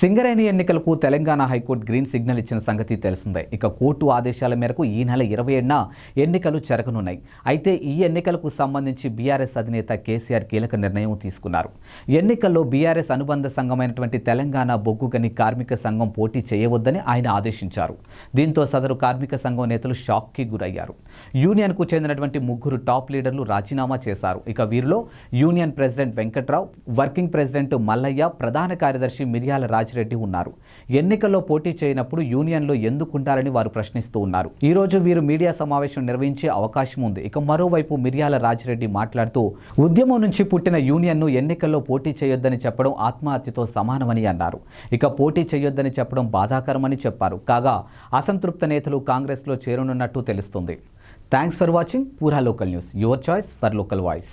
Singareni ఎన్నికలకు Telangana high court green signal ఇచ్చిన సంగతి తెలిసిందే. ఇక కోర్టు ఆదేశాల మేరకు ఈ నెల ఇరవై ఏడున ఎన్నికలు జరగనున్నాయి. అయితే ఈ ఎన్నికలకు సంబంధించి బీఆర్ఎస్ అధినేత కేసీఆర్ కీలక నిర్ణయం తీసుకున్నారు. ఎన్నికల్లో బీఆర్ఎస్ అనుబంధ సంఘమైనటువంటి తెలంగాణ బొగ్గుగని కార్మిక సంఘం పోటీ చేయవద్దని ఆయన ఆదేశించారు. దీంతో సదరు కార్మిక సంఘం నేతలు షాక్కి గురయ్యారు. యూనియన్కు చెందినటువంటి ముగ్గురు టాప్ లీడర్లు రాజీనామా చేశారు. ఇక వీరిలో union president Venkatrao working president Mallaiah ప్రధాన కార్యదర్శి మిర్యాల రాజిరెడ్డి ఉన్నారు. ఎన్నికల్లో పోటీ చేయనప్పుడు యూనియన్లో ఎందుకుంటారని వారు ప్రశ్నిస్తూ ఉన్నారు. ఈ రోజు వీరు మీడియా సమావేశం నిర్వహించే అవకాశం ఉంది. ఇక మరోవైపు మిర్యాల రాజిరెడ్డి మాట్లాడుతూ ఉద్యమం నుంచి పుట్టిన యూనియన్ను ఎన్నికల్లో పోటీ చేయొద్దని చెప్పడం ఆత్మహత్యతో సమానమని అన్నారు. ఇక పోటీ చేయొద్దని చెప్పడం బాధాకరమని చెప్పారు. కాగా అసంతృప్త నేతలు కాంగ్రెస్లో చేరనున్నట్టు తెలుస్తుంది. Thanks for watching. Pura local news. Your choice for local voice.